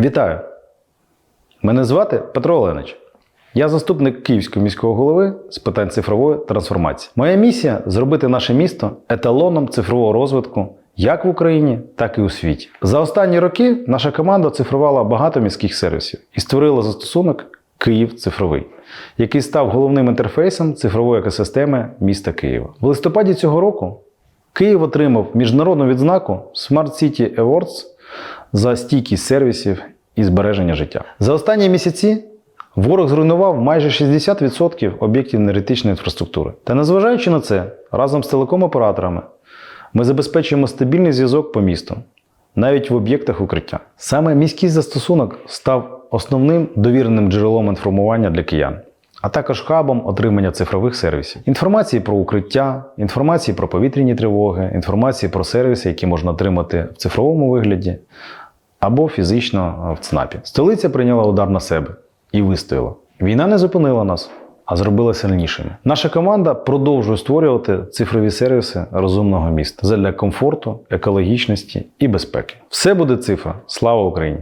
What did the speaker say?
Вітаю! Мене звати Петро Оленич. Я заступник Київського міського голови з питань цифрової трансформації. Моя місія зробити наше місто еталоном цифрового розвитку як в Україні, так і у світі. За останні роки наша команда цифрувала багато міських сервісів і створила застосунок Київ цифровий, який став головним інтерфейсом цифрової екосистеми міста Києва. В листопаді цього року Київ отримав міжнародну відзнаку Smart City Awards за стійкість сервісів і збереження життя. За останні місяці ворог зруйнував майже 60% об'єктів енергетичної інфраструктури. Та незважаючи на це, разом з телеком-операторами ми забезпечуємо стабільний зв'язок по місту, навіть в об'єктах укриття. Саме міський застосунок став основним довіреним джерелом інформування для киян. А також хабом отримання цифрових сервісів, інформації про укриття, інформації про повітряні тривоги, інформації про сервіси, які можна отримати в цифровому вигляді або фізично в ЦНАПі. Столиця прийняла удар на себе і вистояла. Війна не зупинила нас, а зробила сильнішими. Наша команда продовжує створювати цифрові сервіси розумного міста задля комфорту, екологічності і безпеки. Все буде цифра. Слава Україні!